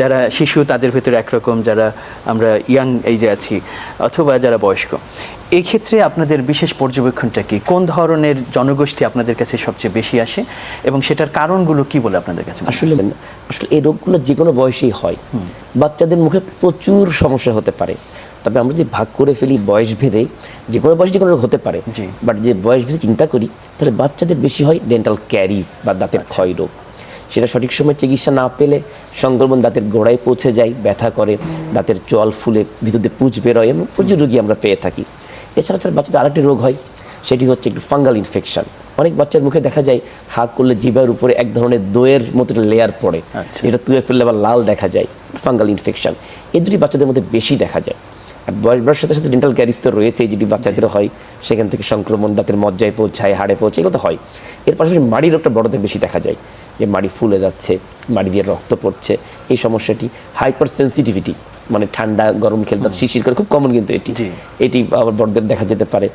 যারা শিশু তাদের ভেতরে একরকম যারা আমরা ইয়াং এইজে আছি অথবা যারা বয়স্ক। এই ক্ষেত্রে আপনাদের বিশেষ পর্যবেক্ষণটা কি? কোন ধরনের জনগোষ্ঠী আপনাদের কাছে সবচেয়ে বেশি আসে এবং সেটার কারণগুলো কি বলে আপনাদের কাছে আসলে আসলে এই রোগগুলো যে কোনো বয়সেই হয়। বাচ্চাদের মুখে প্রচুর সমস্যা হতে পারে। তবে আমরা যে ভাগ করে ফেলি বয়স ভেদে যে কোনো বয়সে যে কোনো রোগ হতে পারে। বাট যে বয়স ভেদে চিন্তা করি তাহলে বাচ্চাদের বেশি হয় ডেন্টাল ক্যারিজ বা দাঁতের ক্ষয় রোগ। সেটা সঠিক সময় চিকিৎসা না পেলে সংক্রমণ দাঁতের গোড়ায় পৌঁছে যায় ব্যথা করে দাঁতের জল ফুলে ভিতরে পুঁজ বেরোয় এবং প্রচুর রোগী আমরা পেয়ে থাকি। এছাড়া ছাড়া বাচ্চাদের আরেকটি রোগ হয় সেটি হচ্ছে একটু ফাঙ্গাল ইনফেকশন। অনেক বাচ্চার মুখে দেখা যায় হাত করলে জিভার উপরে এক ধরনের দইয়ের মতো লেয়ার পড়ে। আচ্ছা। এটা তুলে ফেললে আবার লাল দেখা যায় ফাঙ্গাল ইনফেকশন। এই দুটি বাচ্চাদের মধ্যে বেশি দেখা যায়। বয়স বাড়ার সাথে সাথে ডেন্টাল ক্যারিজ তো রয়েছে যেটি বাচ্চাদের হয় সেখান থেকে সংক্রমণ দাঁতের মজ্জায় পৌঁছায় হাড়ে পৌঁছে এগুলো তো হয়। এর পাশাপাশি মাড়ি রোগটা বড়দের বেশি দেখা যায় যে মাড়ি ফুলে যাচ্ছে মাড়ি দিয়ে রক্ত পড়ছে এই সমস্যাটি হাইপার সেন্সিটিভিটি মানে ঠান্ডা গরম খেলে দাঁত শিশির করে খুব কমন কিন্তু এটি। এটি আবার বড়দের দেখা যেতে পারে।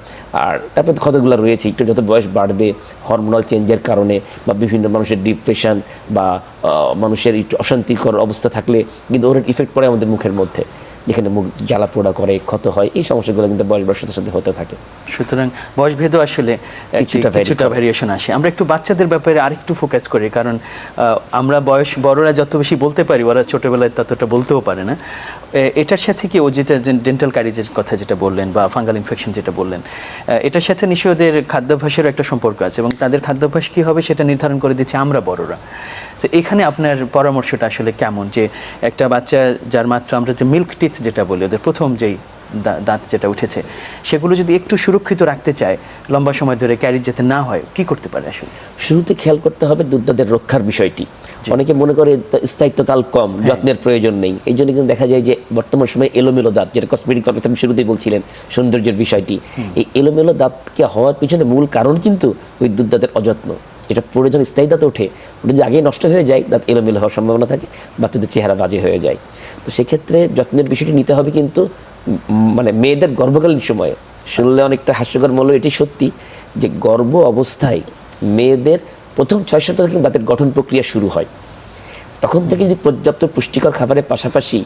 আর তারপরে তো কতগুলো রয়েছে একটু যত বয়স বাড়বে হরমোনাল চেঞ্জের কারণে বা বিভিন্ন মানুষের ডিপ্রেশন বা মানুষের একটু অশান্তিকর অবস্থা থাকলে কিন্তু ওর ইফেক্ট পড়ে আমাদের মুখের মধ্যে। যেখানে মুখ জ্বালা পোড়া করে ক্ষত হয় এই সমস্যাগুলো কিন্তু বয়স বাড়ার সাথে সাথে হতে থাকে। সুতরাং বয়স ভেদও আসলে কিছুটা। ভ্যারিয়েশন আসে। আমরা একটু বাচ্চাদের ব্যাপারে আরেকটু ফোকাস করি কারণ আমরা বয়স বড়রা যত বেশি বলতে পারি ওরা ছোটবেলায় ততটা বলতেও পারে না। এটার সাথে কি ও যেটা ডেন্টাল কারিজের কথা যেটা বললেন বা ফাঙ্গাল ইনফেকশন যেটা বললেন এটার সাথে নিশ্চয়ই ওদের খাদ্যাভ্যাসেরও একটা সম্পর্ক আছে এবং তাদের খাদ্যাভ্যাস কী হবে সেটা নির্ধারণ করে দিচ্ছে আমরা বড়রা। তো এখানে আপনার পরামর্শটা আসলে কেমন? যে একটা বাচ্চা যার মাত্র আমরা যে মিল্ক টিথ যেটা বলি ওদের প্রথম যেই দাঁত যেটা উঠেছে সেগুলো যদি একটু সুরক্ষিত রাখতে চায় লম্বা সময় ধরে ক্যারিজ যাতে না হয় কি করতে পারে আসলে? শুরুতে খেয়াল করতে হবে দুধদাদের রক্ষার বিষয়টি। অনেকে মনে করে স্থায়িত্বকাল কম যত্নের প্রয়োজন নেই। এই জন্য কিন্তু দেখা যায় যে বর্তমান সময়ে এলোমেলো দাঁত যেটা কসমেটিক কথা আপনি শুরুতেই বলছিলেন সৌন্দর্যের বিষয়টি। এই এলোমেলো দাঁতকে হওয়ার পিছনে মূল কারণ কিন্তু ওই দুধদাদের অযত্ন। এটা পড়ে যখন স্থায়ী দাঁত ওঠে, ওটা যদি আগেই নষ্ট হয়ে যায় দাঁত এলোমেলো হওয়ার সম্ভাবনা থাকে, বাচ্চাদের চেহারা বাজে হয়ে যায়। তো সেক্ষেত্রে যত্নের বিষয়টি নিতে হবে কিন্তু মানে মেয়েদের গর্ভকালীন সময়ে। শুনলে অনেকটা হাস্যকর মূল্য এটি সত্যি যে গর্ভ অবস্থায় মেয়েদের প্রথম ছয় সপ্তাহ থেকে দাঁতের গঠন প্রক্রিয়া শুরু হয়। তখন থেকে যদি পর্যাপ্ত পুষ্টিকর খাবারের পাশাপাশি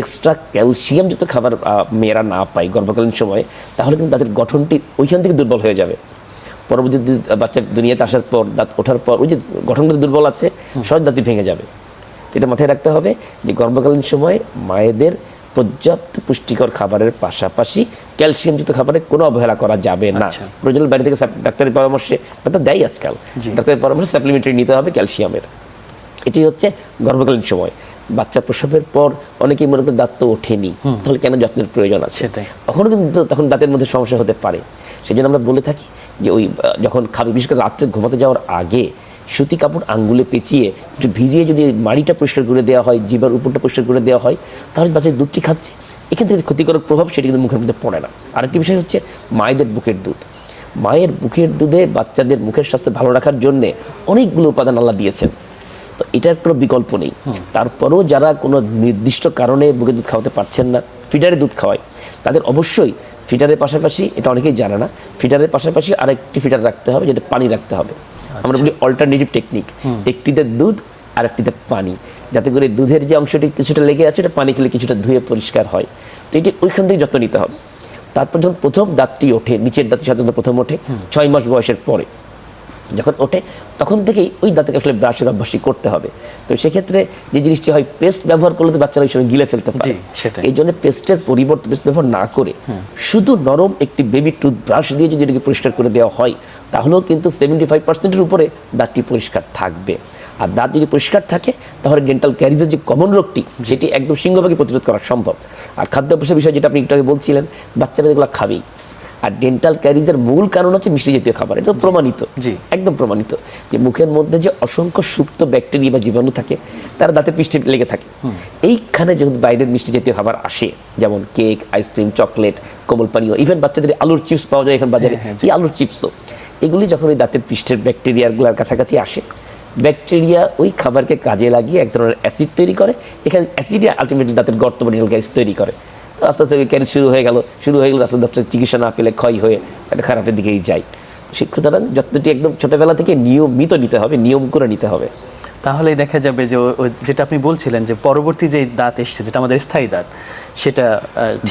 এক্সট্রা ক্যালসিয়াম যত খাবার মেয়েরা না পায় গর্ভকালীন সময়ে, তাহলে কিন্তু তাদের গঠনটি ওইখান থেকে দুর্বল হয়ে যাবে। পরবর্তীতে বাচ্চার দুনিয়াতে আসার পর দাঁত ওঠার পর ওই যে গঠনগত দুর্বল আছে সহজ দাঁতই ভেঙে যাবে। এটা মাথায় রাখতে হবে যে গর্ভকালীন সময়ে মায়েদের পর্যাপ্ত পুষ্টিকর খাবারের পাশাপাশি ক্যালসিয়ামযুক্ত খাবারে কোনো অবহেলা করা যাবে না। আচ্ছা। প্রয়োজন বাড়ি থেকে ডাক্তারের পরামর্শে ডাক্তার দেয় আজকাল। ডাক্তারের পরামর্শে সাপ্লিমেন্টারি নিতে হবে ক্যালসিয়ামের। এটি হচ্ছে গর্ভকালীন সময়। বাচ্চা প্রসবের পর অনেকেই মনে করে দাঁত তো ওঠেনি। তাহলে কেন যত্নের প্রয়োজন আছে। তখনও কিন্তু তখন দাঁতের মধ্যে সমস্যা হতে পারে। সেই জন্য আমরা বলে থাকি যে ওই যখন খাবে বিশেষ করে রাত্রে ঘুমাতে যাওয়ার আগে সুতি কাপড় আঙ্গুলে পেঁচিয়ে একটু ভিজিয়ে যদি মাড়িটা পরিষ্কার করে দেওয়া হয় জিবার উপরটা পরিষ্কার করে দেওয়া হয় তাহলে বাচ্চা দুধটি খাচ্ছে এখান থেকে ক্ষতিকারক প্রভাব সেটি কিন্তু মুখের মধ্যে পড়ে না। আরেকটি বিষয় হচ্ছে মায়েদের বুকের দুধ। মায়ের বুকের দুধে বাচ্চাদের মুখের স্বাস্থ্য ভালো রাখার জন্যে অনেকগুলো উপাদান আল্লাহ দিয়েছেন। তো এটার কোনো বিকল্প নেই। তারপরেও যারা কোনো নির্দিষ্ট কারণে বুকে দুধ খাওয়াতে পারছেন না ফিডারে দুধ খাওয়ায় তাদের অবশ্যই ফিডারের পাশাপাশি এটা অনেকেই জানে না ফিডারের পাশাপাশি আরেকটি ফিডার রাখতে হবে যেটা পানি রাখতে হবে। আমরা বলি অল্টারনেটিভ টেকনিক একটিতে দুধ আর একটিতে পানি। যাতে করে দুধের যে অংশটি কিছুটা লেগে আছে এটা পানি খেলে কিছুটা ধুয়ে পরিষ্কার হয়। তো এটি ওইখান থেকে যত্ন নিতে হবে। তারপর যখন প্রথম দাঁতটি ওঠে নিচের দাঁতটি সাধারণত প্রথম ওঠে ছয় মাস বয়সের পরে। যখন ওঠে তখন থেকেই ওই দাঁতকে আসলে ব্রাশের অভ্যাসই করতে হবে। তো সেক্ষেত্রে যে জিনিসটি হয় পেস্ট ব্যবহার করলে তো বাচ্চারা ওই সময় গিলে ফেলতে পারে। এই জন্য পেস্টের পরিবর্তে পেস্ট ব্যবহার না করে শুধু নরম একটি বেবি টুথব্রাশ দিয়ে যদি এটাকে পরিষ্কার করে দেওয়া হয় তাহলেও কিন্তু সেভেন্টি ফাইভ পার্সেন্টের উপরে দাঁতটি পরিষ্কার থাকবে। আর দাঁত যদি পরিষ্কার থাকে তাহলে ডেন্টাল ক্যারিজের যে কমন রোগটি সেটি একদম সিংহভাগে প্রতিরোধ করা সম্ভব। আর খাদ্যাভ্যাসের বিষয় যেটা আপনি একটু আগে বলছিলেন বাচ্চারা এগুলো খাবেই। আর ডেন্টাল ক্যারিজের মূল কারণ হচ্ছে মিষ্টি জাতীয় খাবার। এটা প্রমাণিত। জি। একদম প্রমাণিত যে মুখের মধ্যে যে অসংখ্য সুপ্ত ব্যাকটেরিয়া বা জীবাণু থাকে তারা দাঁতের পৃষ্ঠে লেগে থাকে। এইখানে যখন বাইরের মিষ্টি জাতীয় খাবার আসে যেমন কেক আইসক্রিম চকলেট কোমল পানীয় ইভেন বাচ্চাদের আলুর চিপস পাওয়া যায় এখন বাজারে হ্যাঁ, এই আলুর চিপসও এগুলি যখন ওই দাঁতের পৃষ্ঠের ব্যাকটেরিয়াগুলোর কাছাকাছি আসে ব্যাকটেরিয়া ওই খাবারকে কাজে লাগিয়ে এক ধরনের অ্যাসিড তৈরি করে। এখানে অ্যাসিডই আলটিমেটলি দাঁতের গর্ত বা গ্যাস তৈরি করে। আস্তে আস্তে ক্যারিজ শুরু হয়ে গেল? শুরু হয়ে গেলে আস্তে আস্তে চিকিৎসা না পেলে ক্ষয় হয়ে একটা খারাপের দিকেই যায়। তো সুতরাং যত্নটি একদম ছোটবেলা থেকে নিয়মিত নিতে হবে নিয়ম করে নিতে হবে। তাহলেই দেখা যাবে যে যেটা আপনি বলছিলেন যে পরবর্তী যে দাঁত এসছে যেটা আমাদের স্থায়ী দাঁত সেটা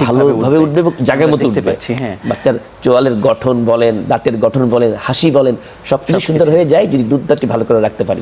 ভালোভাবে উঠবে। এবং জায়গায় আমরা মতো উঠবে। পাচ্ছি হ্যাঁ। বাচ্চার চোয়ালের গঠন বলেন দাঁতের গঠন বলেন হাসি বলেন সবকিছু সবকিছু। সুন্দর হয়ে যায় যদি দুধ দাঁতটি ভালো করে রাখতে পারি।